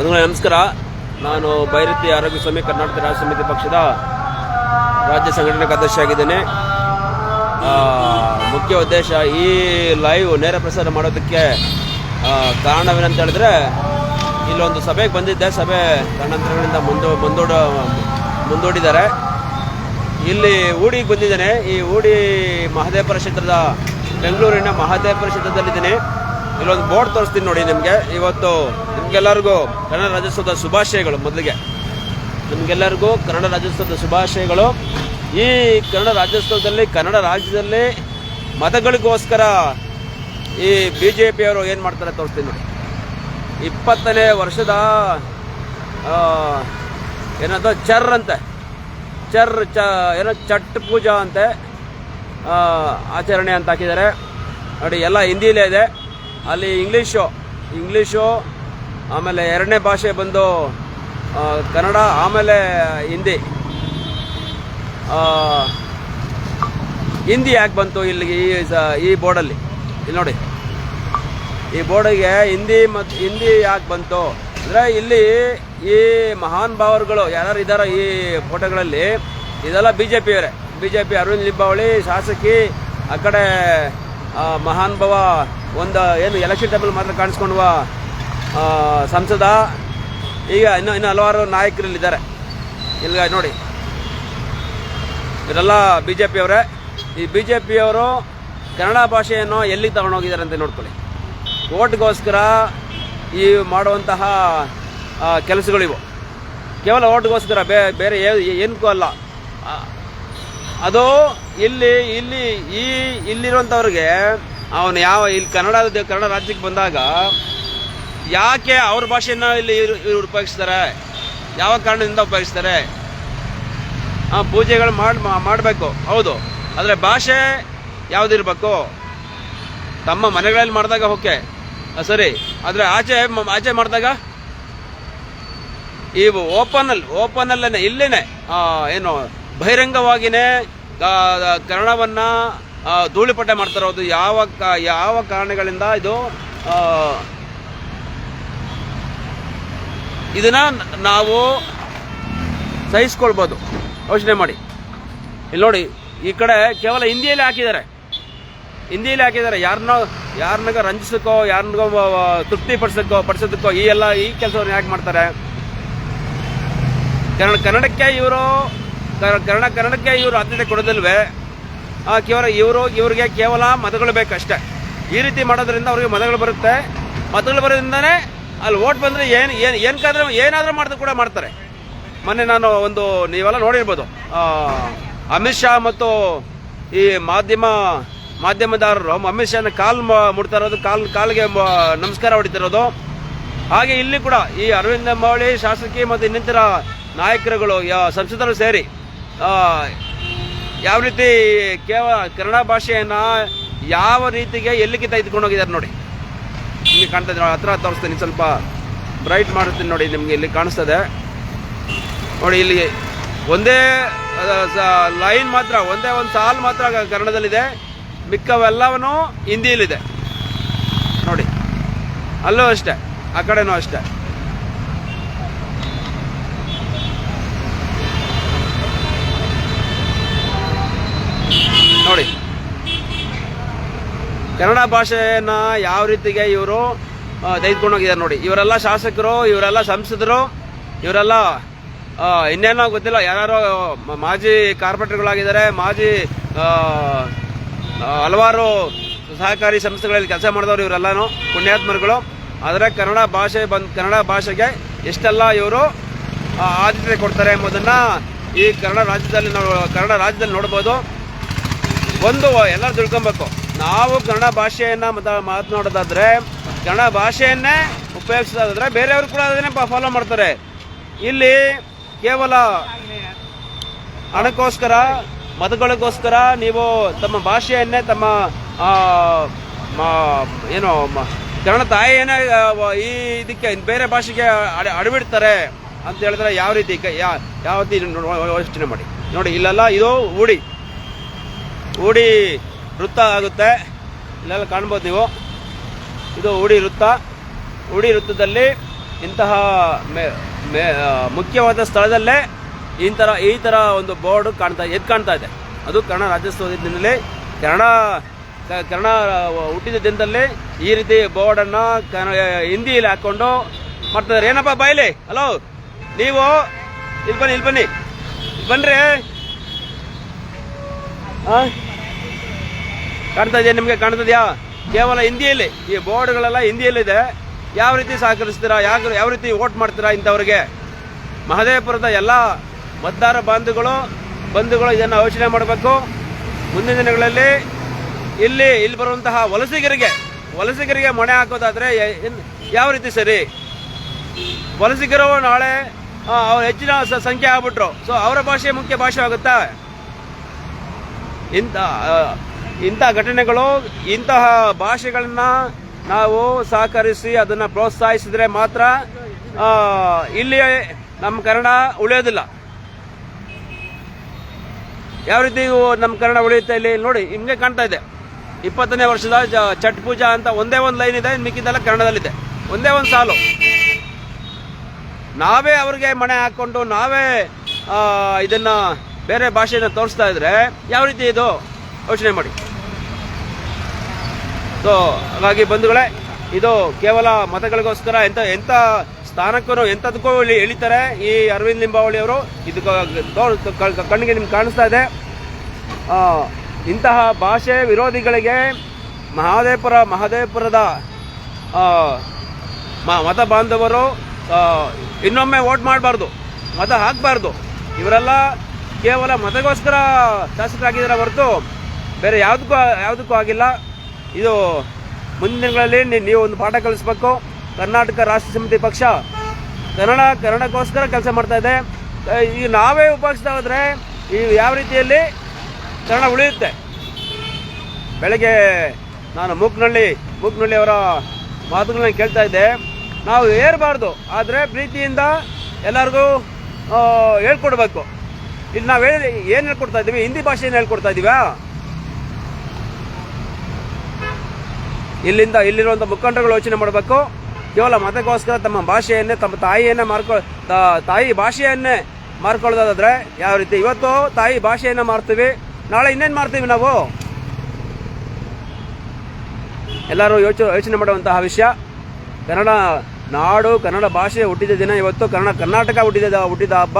ನಮಸ್ಕಾರ. ನಾನು ಬೈರತಿ ಆರೋಗ್ಯ ಸ್ವಾಮಿ ಕರ್ನಾಟಕ ರಾಜ್ಯ ಸಮಿತಿ ಪಕ್ಷದ ರಾಜ್ಯ ಸಂಘಟನೆ ಆ, ಮುಖ್ಯ ಉದ್ದೇಶ ಈ ಲೈವ್ ನೇರ ಪ್ರಸಾರ ಮಾಡೋದಕ್ಕೆ ಕಾರಣವೇನಂತ ಹೇಳಿದ್ರೆ ಇಲ್ಲೊಂದು ಸಭೆಗೆ ಬಂದಿದ್ದೆ. ಸಭೆ ಕಾರಣಾಂತರಗಳಿಂದ ಮುಂದೂ ಮುಂದೂಡ ಮುಂದೂಡಿದ್ದಾರೆ. ಇಲ್ಲಿ ಊಡಿಗೆ ಬಂದಿದ್ದೇನೆ. ಈ ಊಡಿ ಮಹದೇವಪುರ ಕ್ಷೇತ್ರದ ಬೆಂಗಳೂರಿನ ಮಹದೇವಪುರ ಕ್ಷೇತ್ರದಲ್ಲಿದ್ದೀನಿ. ಇಲ್ಲೊಂದು ಬೋರ್ಡ್ ತೋರಿಸ್ತೀನಿ ನೋಡಿ ನಿಮಗೆ. ಇವತ್ತು ನಿಮಗೆಲ್ಲರಿಗೂ ಕನ್ನಡ ರಾಜ್ಯೋತ್ಸವದ ಶುಭಾಶಯಗಳು ಮೊದಲಿಗೆ. ನಿಮಗೆಲ್ಲರಿಗೂ ಕನ್ನಡ ರಾಜ್ಯೋತ್ಸವದ ಶುಭಾಶಯಗಳು. ಈ ಕನ್ನಡ ರಾಜ್ಯೋತ್ಸವದಲ್ಲಿ, ಕನ್ನಡ ರಾಜ್ಯದಲ್ಲಿ ಮತಗಳಿಗೋಸ್ಕರ ಈ ಬಿ ಜೆ ಪಿಯವರು ಏನು ಮಾಡ್ತಾರೆ ತೋರಿಸ್ತೀನಿ ನೋಡಿ. ಇಪ್ಪತ್ತನೇ ವರ್ಷದ ಏನಂತ, ಚರ್ ಅಂತೆ. ಚರ್, ಚ, ಏನೋ ಚಟ್ ಪೂಜಾ ಅಂತೆ ಆಚರಣೆ ಅಂತ ಹಾಕಿದ್ದಾರೆ. ನೋಡಿ, ಎಲ್ಲ ಹಿಂದಿಲೇ ಇದೆ. ಅಲ್ಲಿ ಇಂಗ್ಲೀಷು ಇಂಗ್ಲೀಷು, ಆಮೇಲೆ ಎರಡನೇ ಭಾಷೆ ಬಂದು ಕನ್ನಡ, ಆಮೇಲೆ ಹಿಂದಿ. ಹಿಂದಿ ಯಾಕೆ ಬಂತು ಇಲ್ಲಿಗೆ ಈ ಸ- ಈ ಬೋರ್ಡಲ್ಲಿ? ಇಲ್ಲಿ ನೋಡಿ. ಈ ಬೋರ್ಡಿಗೆ ಹಿಂದಿ ಮತ್ತು ಹಿಂದಿ ಯಾಕೆ ಬಂತು? ಅಂದರೆ ಇಲ್ಲಿ ಈ ಮಹಾನ್ ಭಾವರುಗಳು ಯಾರು ಇದ್ದಾರೋ ಈ ಫೋಟೋಗಳಲ್ಲಿ, ಇದೆಲ್ಲ B J ಪಿಯವರೇ B J P Arvind Limbavali, ಶಾಸಕಿ, ಆ ಕಡೆ ಆ, ಮಹಾನ್ ಭಾವ ಒಂದು ಏನು ಎಲೆಕ್ಷನ್ ಟೈಮಲ್ಲಿ ಮಾತ್ರ ಕಾಣಿಸ್ಕೊಂಡುವ ಸಂಸದ ಈಗ ಇನ್ನು ಇನ್ನು ಹಲವಾರು ನಾಯಕರಲ್ಲಿದ್ದಾರೆ. ಇಲ್ಲಿಗ ನೋಡಿ. ಇವರೆಲ್ಲ ಬಿ ಜೆ ಪಿಯವರೇ ಈ ಬಿ ಜೆ ಪಿಯವರು ಕನ್ನಡ ಭಾಷೆಯನ್ನು ಎಲ್ಲಿಗೆ ತಗೊಂಡೋಗಿದ್ದಾರೆ ಅಂತ ನೋಡ್ಕೊಳ್ಳಿ. ಓಟ್ಗೋಸ್ಕರ ಈ ಮಾಡುವಂತಹ ಕೆಲಸಗಳಿವು. ಕೇವಲ ಓಟ್ಗೋಸ್ಕರ ಬೇರೆ ಏನಕ್ಕೂ ಅಲ್ಲ. ಅದು ಇಲ್ಲಿ ಇಲ್ಲಿ ಈ ಇಲ್ಲಿರುವಂಥವ್ರಿಗೆ ಅವನು ಯಾವ ಇಲ್ಲಿ ಕನ್ನಡ ಕನ್ನಡ ರಾಜ್ಯಕ್ಕೆ ಬಂದಾಗ ಯಾಕೆ ಅವ್ರ ಭಾಷೆನ ಇಲ್ಲಿ ಇವ್ರು ಉಪಯೋಗಿಸ್ತಾರೆ? ಯಾವ ಕಾರಣದಿಂದ ಉಪಯೋಗಿಸ್ತಾರೆ? ಆ, ಪೂಜೆಗಳು ಮಾಡಿ ಮಾಡಬೇಕು ಹೌದು. ಆದರೆ ಭಾಷೆ ಯಾವುದಿರಬೇಕು? ತಮ್ಮ ಮನೆಗಳಲ್ಲಿ ಮಾಡಿದಾಗ ಓಕೆ. ಸರಿ. ಆದರೆ ಆಚೆ ಆಚೆ ಮಾಡಿದಾಗ? ಈ ಓಪನಲ್ಲಿ ಓಪನಲ್ಲೇ ಇಲ್ಲೇನೆ. ಏನು ಬಹಿರಂಗವಾಗಿನೇ ಕನ್ನಡವನ್ನು ಕನ್ನಡವನ್ನ ಮಾಡ್ತಾರೋದು ಯಾವ ಯಾವ ಕಾರಣಗಳಿಂದ ಇದು ಇದನ್ನ ನಾವು ಸಹಿಸ್ಕೊಳ್ಬೋದು. ಯೋಚನೆ ಮಾಡಿ. ಇಲ್ಲಿ ನೋಡಿ, ಈ ಕಡೆ ಕೇವಲ ಹಿಂದಿಯಲ್ಲಿ ಹಾಕಿದ್ದಾರೆ. ಹಿಂದಿಯಲ್ಲಿ ಹಾಕಿದ್ದಾರೆ. ಯಾರನ್ನೋ ಯಾರನ್ನಾಗ ರಂಜಿಸೋಕ್ಕೋ ಯಾರನ್ನೋ ತೃಪ್ತಿ ಪಡಿಸೋಕ್ಕೋ ಪಡಿಸೋದಕ್ಕೋ ಈ ಎಲ್ಲ, ಈ ಕೆಲಸವನ್ನು ಯಾಕೆ ಮಾಡ್ತಾರೆ? ಕನ್ನಡ, ಕನ್ನಡಕ್ಕೆ ಇವರು ಕನ್ನಡ ಕನ್ನಡಕ್ಕೆ ಇವರು ಆದ್ಯತೆ ಕೊಡೋದಿಲ್ವೇ? ಕೇವಲ ಇವರು ಇವರಿಗೆ ಕೇವಲ ಮತಗಳು ಬೇಕಷ್ಟೇ. ಈ ರೀತಿ ಮಾಡೋದ್ರಿಂದ ಅವ್ರಿಗೆ ಮತಗಳು ಬರುತ್ತೆ. ಮತಗಳು ಬರೋದ್ರಿಂದನೇ ಅಲ್ಲಿ ಓಟ್ ಬಂದರೆ ಏನು ಏನು ಏನಕ್ಕಾದ್ರೂ ಏನಾದರೂ ಮಾಡಿದ್ರು ಕೂಡ ಮಾಡ್ತಾರೆ. ಮೊನ್ನೆ ನಾನು ಒಂದು ನೀವೆಲ್ಲ ನೋಡಿರ್ಬೋದು. ಅಮಿತ್ ಶಾ ಮತ್ತು ಈ ಮಾಧ್ಯಮ ಮಾಧ್ಯಮದಾರರು ಅಮಿತ್ ಶಾನ ಕಾಲ್ ಮುಡ್ತಾ ಇರೋದು, ಕಾಲ್ ಕಾಲಿಗೆ ನಮಸ್ಕಾರ ಹೊಡಿತಿರೋದು. ಹಾಗೆ ಇಲ್ಲಿ ಕೂಡ ಈ ಅರವಿಂದ ಮೌಳಿ ಶಾಸಕಿ ಮತ್ತು ಇನ್ನಿತರ ನಾಯಕರುಗಳು ಸಂಸದರು ಸೇರಿ ಯಾವ ರೀತಿ ಕೇವಲ ಕನ್ನಡ ಭಾಷೆಯನ್ನು ಯಾವ ರೀತಿಗೆ ಎಲ್ಲಿಗೆ ತೆಗೆದುಕೊಂಡು ಹೋಗಿದ್ದಾರೆ ನೋಡಿ. ನಿಮಗೆ ಕಾಣ್ತಾ ಇದ್ದೀನಿ ಹತ್ರ ತೋರಿಸ್ತೀನಿ, ಸ್ವಲ್ಪ ಬ್ರೈಟ್ ಮಾಡುತ್ತೀನಿ ನೋಡಿ, ನಿಮಗೆ ಇಲ್ಲಿ ಕಾಣಿಸ್ತದೆ. ನೋಡಿ, ಇಲ್ಲಿ ಒಂದೇ ಲೈನ್ ಮಾತ್ರ, ಒಂದೇ ಒಂದು ಸಾಲು ಮಾತ್ರ ಕನ್ನಡದಲ್ಲಿದೆ. ಮಿಕ್ಕವೆಲ್ಲವೂ ಹಿಂದಿಯಲ್ಲಿದೆ. ನೋಡಿ, ಅಲ್ಲೂ ಅಷ್ಟೇ, ಆ ಕಡೆನೂ ಅಷ್ಟೇ ನೋಡಿ ಕನ್ನಡ ಭಾಷೆಯನ್ನ ಯಾವ ರೀತಿಗೆ ಇವರು ತೆಗೆದುಕೊಂಡು ಹೋಗಿದ್ದಾರೆ ನೋಡಿ. ಇವರೆಲ್ಲ ಶಾಸಕರು, ಇವರೆಲ್ಲ ಸಂಸದರು, ಇವರೆಲ್ಲ ಇನ್ನೇನೋ ಗೊತ್ತಿಲ್ಲ ಯಾರೋ ಮಾಜಿ ಕಾರ್ಪೊರೇಟರ್ಗಳಾಗಿದ್ದಾರೆ, ಮಾಜಿ ಹಲವಾರು ಸಹಕಾರಿ ಸಂಸ್ಥೆಗಳಲ್ಲಿ ಕೆಲಸ ಮಾಡಿದವರು ಇವರೆಲ್ಲನೂ, ಪುಣ್ಯಾತ್ಮರುಗಳು. ಆದರೆ ಕನ್ನಡ ಭಾಷೆ ಬಂದ್, ಕನ್ನಡ ಭಾಷೆಗೆ ಎಷ್ಟೆಲ್ಲ ಇವರು ಆದ್ಯತೆ ಕೊಡ್ತಾರೆ ಎಂಬುದನ್ನು ಈ ಕನ್ನಡ ರಾಜ್ಯದಲ್ಲಿ ನಾವು, ಕನ್ನಡ ರಾಜ್ಯದಲ್ಲಿ ನೋಡ್ಬೋದು. ಒಂದು, ಎಲ್ಲರೂ ತಿಳ್ಕೊಬೇಕು. ನಾವು ಕನ್ನಡ ಭಾಷೆಯನ್ನ ಮತ, ಮಾತನಾಡೋದಾದ್ರೆ, ಕನ್ನಡ ಭಾಷೆಯನ್ನೇ ಉಪಯೋಗಿಸೋದಾದ್ರೆ ಬೇರೆಯವರು ಕೂಡ ಅದನ್ನೇ ಫಾಲೋ ಮಾಡ್ತಾರೆ. ಇಲ್ಲಿ ಕೇವಲ ಹಣಕ್ಕೋಸ್ಕರ, ಮತಗಳಿಗೋಸ್ಕರ ನೀವು ತಮ್ಮ ಭಾಷೆಯನ್ನೇ ತಮ್ಮ ಏನು ಕನ್ನಡ ತಾಯಿಯನ್ನೇ ಏನೇ ಈ ಇದಕ್ಕೆ ಬೇರೆ ಭಾಷೆಗೆ ಅಡಿ, ಅಡವಿಡ್ತಾರೆ ಅಂತ ಹೇಳಿದ್ರೆ ಯಾವ ರೀತಿ ಯಾವ ರೀತಿ ಯೋಚನೆ ಮಾಡಿ. ನೋಡಿ, ಇಲ್ಲೆಲ್ಲ ಇದು ಊಡಿ. ಊಡಿ ವೃತ್ತ ಆಗುತ್ತೆ. ಇಲ್ಲೆಲ್ಲ ಕಾಣ್ಬೋದು ನೀವು. ಇದು ಉಡಿ ವೃತ್ತ. ಉಡಿ ವೃತ್ತದಲ್ಲಿ ಇಂತಹ ಮುಖ್ಯವಾದ ಸ್ಥಳದಲ್ಲೇ ಈ ಥರ ಈ ಥರ ಒಂದು ಬೋರ್ಡ್ ಕಾಣ್ತಾ ಎದ್ದು ಕಾಣ್ತಾ ಇದೆ. ಅದು ಕನ್ನಡ ರಾಜ್ಯೋತ್ಸವದ ದಿನದಲ್ಲಿ ಕನ್ನಡ ಕನ್ನಡ ಹುಟ್ಟಿದ ದಿನದಲ್ಲಿ ಈ ರೀತಿ ಬೋರ್ಡನ್ನು ಹಿಂದಿಯಲ್ಲಿ ಹಾಕ್ಕೊಂಡು ಮಾಡ್ತಿದ್ದಾರೆ. ಏನಪ್ಪ ಬಾಯ್ಲಿ? ಹಲೋ? ನೀವು? ಇಲ್ಲಿ ಬನ್ನಿ ಇಲ್ಲಿ ಬನ್ನಿ. ಬನ್ರಿ ಆ? ಕಾಣ್ತಾ ಇದೆಯಾ? ನಿಮಗೆ ಕಾಣ್ತದ್ಯಾ ಕೇವಲ ಹಿಂದಿಯಲ್ಲಿ, ಈ ಬೋರ್ಡ್ಗಳೆಲ್ಲ ಹಿಂದಿಯಲ್ಲಿದೆ. ಯಾವ ರೀತಿ ಸಹಕರಿಸ್ತೀರಾ? ಯಾವ ಯಾವ ರೀತಿ ವೋಟ್ ಮಾಡ್ತೀರಾ ಇಂಥವ್ರಿಗೆ? ಮಹದೇವಪುರದ ಎಲ್ಲ ಮತದಾರ ಬಾಂಧುಗಳು, ಬಂಧುಗಳು ಇದನ್ನು ಯೋಚನೆ ಮಾಡಬೇಕು. ಮುಂದಿನ ದಿನಗಳಲ್ಲಿ ಇಲ್ಲಿ ಇಲ್ಲಿ ಬರುವಂತಹ ವಲಸಿಗರಿಗೆ ವಲಸಿಗರಿಗೆ ಮಣೆ ಹಾಕೋದಾದ್ರೆ ಯಾವ ರೀತಿ ಸರಿ? ವಲಸಿಗರು ನಾಳೆ ಅವ್ರು ಹೆಚ್ಚಿನ ಸಂಖ್ಯೆ ಆಗ್ಬಿಟ್ರು. ಸೊ ಅವರ ಭಾಷೆ ಮುಖ್ಯ ಭಾಷೆ ಆಗುತ್ತಾ? ಇಂಥ ಇಂಥ ಘಟನೆಗಳು, ಇಂತಹ ಭಾಷೆಗಳನ್ನ ನಾವು ಸಹಕರಿಸಿ ಅದನ್ನು ಪ್ರೋತ್ಸಾಹಿಸಿದ್ರೆ ಮಾತ್ರ ಇಲ್ಲಿ ನಮ್ಮ ಕನ್ನಡ ಉಳಿಯೋದಿಲ್ಲ. ಯಾವ ರೀತಿ ನಮ್ಮ ಕನ್ನಡ ಉಳಿಯುತ್ತೆ ಇಲ್ಲಿ ನೋಡಿ, ನಿಮಗೆ ಕಾಣ್ತಾ ಇದೆ. ಇಪ್ಪತ್ತನೇ ವರ್ಷದ ಛಟ್ ಪೂಜಾ ಅಂತ ಒಂದೇ ಒಂದು ಲೈನ್ ಇದೆ ಮಿಕ್ಕಿದ್ದೆಲ್ಲ ಕನ್ನಡದಲ್ಲಿದೆ. ಒಂದೇ ಒಂದು ಸಾಲು. ನಾವೇ ಅವ್ರಿಗೆ ಮಣೆ ಹಾಕೊಂಡು, ನಾವೇ ಇದನ್ನ ಬೇರೆ ಭಾಷೆಯನ್ನು ತೋರಿಸ್ತಾ ಇದ್ರೆ, ಯಾವ ರೀತಿ ಇದು? ಯೋಚನೆ ಮಾಡಿ. ಸೊ ಹಾಗಾಗಿ ಬಂಧುಗಳೇ, ಇದು ಕೇವಲ ಮತಗಳಿಗೋಸ್ಕರ ಎಂತ ಎಂತ ಸ್ಥಾನಕ್ಕೂ ಎಂಥದಕ್ಕೂ ಇಲ್ಲಿ ಎಳಿತಾರೆ ಈ ಅರವಿಂದ್ ಲಿಂಬಾವಳಿ ಅವರು. ಇದು ಕಣ್ಣಿಗೆ ನಿಮ್ಗೆ ಕಾಣಿಸ್ತಾ ಇದೆ. ಇಂತಹ ಭಾಷೆ ವಿರೋಧಿಗಳಿಗೆ ಮಹಾದೇವಪುರ, ಮಹದೇವಪುರದ ಮತ ಬಾಂಧವರು ಇನ್ನೊಮ್ಮೆ ವೋಟ್ ಮಾಡಬಾರ್ದು, ಮತ ಹಾಕಬಾರ್ದು. ಇವರೆಲ್ಲ ಕೇವಲ ಮತಗೋಸ್ಕರ ಶಾಸಕರಾಗಿದ್ದಾರೆ ಹೊರತು ಬೇರೆ ಯಾವುದಕ್ಕೂ ಯಾವುದಕ್ಕೂ ಆಗಿಲ್ಲ. ಇದು ಮುಂದಿನ ದಿನಗಳಲ್ಲಿ ನೀವು ಒಂದು ಪಾಠ ಕಲಿಸ್ಬೇಕು. ಕರ್ನಾಟಕ ರಾಷ್ಟ್ರ ಸಮಿತಿ ಪಕ್ಷ ಕನ್ನಡ, ಕನ್ನಡಕ್ಕೋಸ್ಕರ ಕೆಲಸ ಮಾಡ್ತಾ ಇದೆ. ಈಗ ನಾವೇ ಉಪಯೋಗಿಸ್ತಾ ಹೋದ್ರೆ ಈ ಯಾವ ರೀತಿಯಲ್ಲಿ ಕನ್ನಡ ಉಳಿಯುತ್ತೆ? ಬೆಳಗ್ಗೆ ನಾನು ಮೂಕ್ನಳ್ಳಿ ಮೂಕ್ನಳ್ಳಿ ಅವರ ಮಾತುಗಳನ್ನ ಕೇಳ್ತಾ ಇದ್ದೆ. ನಾವು ಏರಬಾರ್ದು ಆದರೆ ಪ್ರೀತಿಯಿಂದ ಎಲ್ಲರಿಗೂ ಹೇಳ್ಕೊಡ್ಬೇಕು. ಇಲ್ಲಿ ನಾವು ಹೇಳಿ ಏನು ಹೇಳ್ಕೊಡ್ತಾ ಇದ್ದೀವಿ? ಹಿಂದಿ ಭಾಷೆಯನ್ನು ಹೇಳ್ಕೊಡ್ತಾ ಇದ್ದೀವಾ? ಇಲ್ಲಿಂದ ಇಲ್ಲಿರುವಂಥ ಮುಖಂಡರುಗಳು ಯೋಚನೆ ಮಾಡಬೇಕು. ಕೇವಲ ಮತಕ್ಕೋಸ್ಕರ ತಮ್ಮ ಭಾಷೆಯನ್ನೇ, ತಮ್ಮ ತಾಯಿಯನ್ನೇ ಮಾರ್ಕೊ ತಾಯಿ ಭಾಷೆಯನ್ನೇ ಮಾರ್ಕೊಳ್ಳೋದಾದ್ರೆ ಯಾವ ರೀತಿ? ಇವತ್ತು ತಾಯಿ ಭಾಷೆಯನ್ನ ಮಾರ್ತೀವಿ, ನಾಳೆ ಇನ್ನೇನು ಮಾಡ್ತೀವಿ ನಾವು? ಎಲ್ಲರೂ ಯೋಚ, ಯೋಚನೆ ಮಾಡುವಂತಹ ವಿಷಯ. ಕನ್ನಡ ನಾಡು, ಕನ್ನಡ ಭಾಷೆ ಹುಟ್ಟಿದ ದಿನ ಇವತ್ತು ಕನ್ನಡ ಕರ್ನಾಟಕ ಹುಟ್ಟಿದ ಹುಟ್ಟಿದ ಹಬ್ಬ.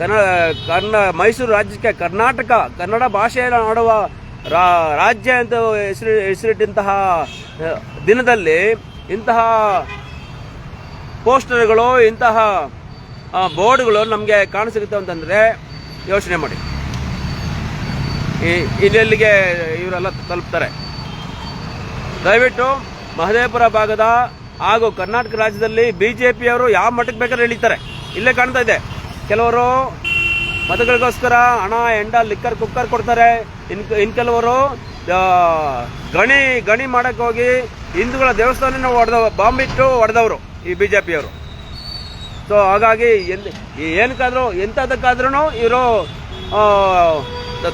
ಕನ್ನಡ ಕನ್ನ ಮೈಸೂರು ರಾಜ್ಯಕ್ಕೆ ಕರ್ನಾಟಕ, ಕನ್ನಡ ಭಾಷೆಯನ್ನು ಆಡುವ ರಾಜ್ಯ ಅಂತ ಹೆಸರು ಹೆಸರಿಟ್ಟಂತಹ ದಿನದಲ್ಲಿ ಇಂತಹ ಪೋಸ್ಟರ್ಗಳು, ಇಂತಹ ಬೋರ್ಡ್ಗಳು ನಮಗೆ ಕಾಣಿಸುತ್ತೆ ಅಂತಂದರೆ ಯೋಚನೆ ಮಾಡಿ. ಈ ಇನ್ನೆಲ್ಲಿಗೆ ಇವರೆಲ್ಲ ತಲುಪ್ತಾರೆ. ದಯವಿಟ್ಟು ಮಹದೇವಪುರ ಭಾಗದ ಹಾಗೂ ಕರ್ನಾಟಕ ರಾಜ್ಯದಲ್ಲಿ ಬಿ ಜೆ ಪಿಯವರು ಯಾವ ಮಟ್ಟಕ್ಕೆ ಬೇಕಾದ್ರೆ ಇಳಿತಾರೆ. ಇಲ್ಲೇ ಕಾಣ್ತಾ ಇದೆ. ಕೆಲವರು ಮತಗಳಿಗೋಸ್ಕರ ಹಣ, ಎಂಡ, ಲಿಕ್ಕರ್, ಕುಕ್ಕರ್ ಕೊಡ್ತಾರೆ. ಇನ್ ಇನ್ ಕೆಲವರು ಗಣಿ ಗಣಿ ಮಾಡಕ್ಕೆ ಹೋಗಿ ಹಿಂದೂಗಳ ದೇವಸ್ಥಾನ ಹೊಡೆದ ಬಾಂಬ್ ಇಟ್ಟು ಹೊಡೆದವರು ಈ ಬಿಜೆಪಿಯವರು. ಸೊ ಹಾಗಾಗಿ ಎಲ್ಲಿ, ಏನಕ್ಕಾದ್ರೂ ಎಂಥದಕ್ಕಾದ್ರೂ ಇವರು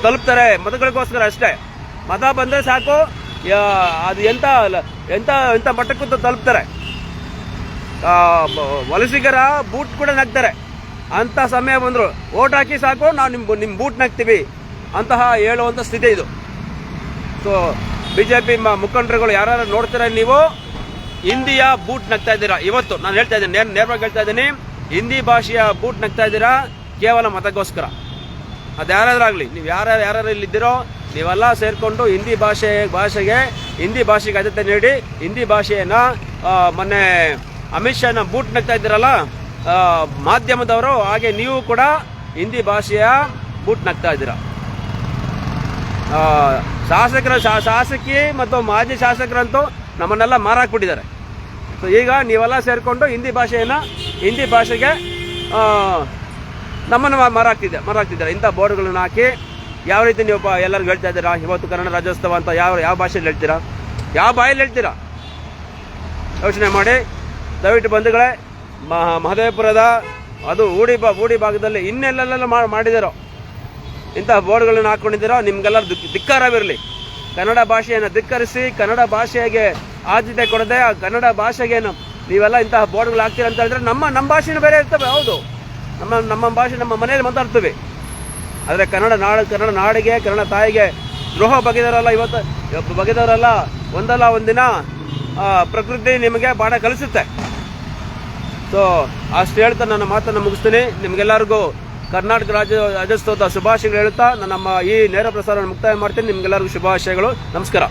ತಲುಪ್ತಾರೆ ಮತಗಳಿಗೋಸ್ಕರ ಅಷ್ಟೇ. ಮತ ಬಂದರೆ ಸಾಕು ಅದು ಲ- ಎಂತ ಎಂತ ಮಟ್ಟಕ್ಕೂ ತಲುಪ್ತಾರೆ. ವಲಸಿಗರ ಬೂಟ್ ಕೂಡ ನಗ್ತಾರೆ. ಅಂತ ಸಮಯ ಬಂದ್ರು. ಓಟ್ ಹಾಕಿ ಸಾಕು, ನಾವು ನಿಮ್ಮ ನಿಮ್ಮ ಬೂಟ್ ನಗ್ತೀವಿ. ಅಂತಹ ಹೇಳುವಂಥ ಸ್ಥಿತಿ ಇದು. ಸೊ ಬಿಜೆಪಿ ಮುಖಂಡರುಗಳು ಯಾರು ನೋಡ್ತೀರ ನೀವು? ಹಿಂದಿಯ ಬೂಟ್ ನಗ್ತಾ ಇದ್ದೀರಾ? ಇವತ್ತು ನಾನು ಹೇಳ್ತಾ ಇದ್ದೀನಿ, ನೇರ್ ನೇರವಾಗಿ ಹೇಳ್ತಾ ಇದ್ದೀನಿ. ಹಿಂದಿ ಭಾಷೆಯ ಬೂಟ್ ನಗ್ತಾ ಇದ್ದೀರಾ? ಕೇವಲ ಮತಕ್ಕೋಸ್ಕರ. ಅದು ಯಾರಾದ್ರಾಗಲಿ ನೀವು ಯಾರ್ಯಾರು ಯಾರ್ಯಾರು ಇಲ್ಲಿದ್ದೀರೋ, ನೀವೆಲ್ಲ ಸೇರಿಕೊಂಡು ಹಿಂದಿ ಭಾಷೆ ಭಾಷೆಗೆ ಹಿಂದಿ ಭಾಷೆಗೆ ಆದ್ಯತೆ ನೀಡಿ, ಹಿಂದಿ ಭಾಷೆಯನ್ನ ಮೊನ್ನೆ ಅಮಿತ್ ಶಾನ ಬೂಟ್ ನಗ್ತಾ ಇದ್ದೀರಲ್ಲ ಮಾಧ್ಯಮದವರು, ಹಾಗೆ ನೀವು ಕೂಡ ಹಿಂದಿ ಭಾಷೆಯ ಬೂಟ್ ನಗ್ತಾ ಇದ್ದೀರಾ? ಶಾಸಕರ ಶಾಸಕಿ ಮತ್ತು ಮಾಜಿ ಶಾಸಕರಂತೂ ನಮ್ಮನ್ನೆಲ್ಲ ಮಾರಾಕ್ಬಿಟ್ಟಿದ್ದಾರೆ. ಸೊ ಈಗ ನೀವೆಲ್ಲ ಸೇರಿಕೊಂಡು ಹಿಂದಿ ಭಾಷೆಯನ್ನು, ಹಿಂದಿ ಭಾಷೆಗೆ ನಮ್ಮನ್ನು ಮಾರಾಕ್ತಿದ್ದೆ, ಮಾರಾಕ್ತಿದ್ದಾರೆ. ಇಂಥ ಬೋರ್ಡ್ಗಳನ್ನ ಹಾಕಿ ಯಾವ ರೀತಿ ನೀವು ಎಲ್ಲರಿಗೂ ಹೇಳ್ತಾ ಇದ್ದೀರಾ, ಇವತ್ತು ಕನ್ನಡ ರಾಜ್ಯೋತ್ಸವ ಅಂತ ಯಾವ ಯಾವ ಭಾಷೆಯಲ್ಲಿ ಹೇಳ್ತೀರಾ? ಯಾವ ಬಾಯಲ್ಲಿ ಹೇಳ್ತೀರಾ? ಯೋಚನೆ ಮಾಡಿ. ದಯವಿಟ್ಟು ಬಂಧುಗಳೇ ಮಹದೇವಪುರದ, ಅದು ಊಡಿ ಬಾ, ಊಡಿ ಭಾಗದಲ್ಲಿ ಇನ್ನೆಲ್ಲೆಲ್ಲ ಮಾಡಿದಾರೋ ಇಂತಹ ಬೋರ್ಡ್ಗಳನ್ನು ಹಾಕೊಂಡಿದ್ದೀರೋ ನಿಮ್ಗೆಲ್ಲ ಧಿಕ್ಕಾರವಿರಲಿ. ಕನ್ನಡ ಭಾಷೆಯನ್ನು ಧಿಕ್ಕರಿಸಿ, ಕನ್ನಡ ಭಾಷೆಗೆ ಆದ್ಯತೆ ಕೊಡದೆ, ಆ ಕನ್ನಡ ಭಾಷೆಗೇನು ನೀವೆಲ್ಲ ಇಂತಹ ಬೋರ್ಡ್ಗಳು ಹಾಕ್ತೀರ ಅಂತ ಹೇಳಿದ್ರೆ ನಮ್ಮ ನಮ್ಮ ಭಾಷೆನೂ ಬೇರೆ ಇರ್ತವೆ, ಹೌದು. ನಮ್ಮ ನಮ್ಮ ಭಾಷೆ ನಮ್ಮ ಮನೆಯಲ್ಲಿ ಮಾತಾಡ್ತೀವಿ. ಆದರೆ ಕನ್ನಡ ನಾಡು ಕನ್ನಡ ನಾಡಿಗೆ, ಕನ್ನಡ ತಾಯಿಗೆ ದ್ರೋಹ ಬಗೆದವರಲ್ಲ ಇವತ್ತು ಬಗೆದವರಲ್ಲ, ಒಂದಲ್ಲ ಒಂದಿನ ಪ್ರಕೃತಿ ನಿಮಗೆ ಬಾಡ ಕಲಿಸುತ್ತೆ. ಸೊ ಅಷ್ಟು ಹೇಳ್ತಾ ನನ್ನ ಮಾತನ್ನು ಮುಗಿಸ್ತೀನಿ. ನಿಮಗೆಲ್ಲರಿಗೂ ಕರ್ನಾಟಕ ರಾಜ್ಯ ರಾಜ್ಯೋತ್ಸವದ ಶುಭಾಶಯಗಳು ಹೇಳ್ತಾ ನಮ್ಮ ಈ ನೇರ ಪ್ರಸಾರ ಮುಕ್ತಾಯ ಮಾಡ್ತೀನಿ. ನಿಮ್ಗೆಲ್ಲರಿಗೂ ಶುಭಾಶಯಗಳು. ನಮಸ್ಕಾರ.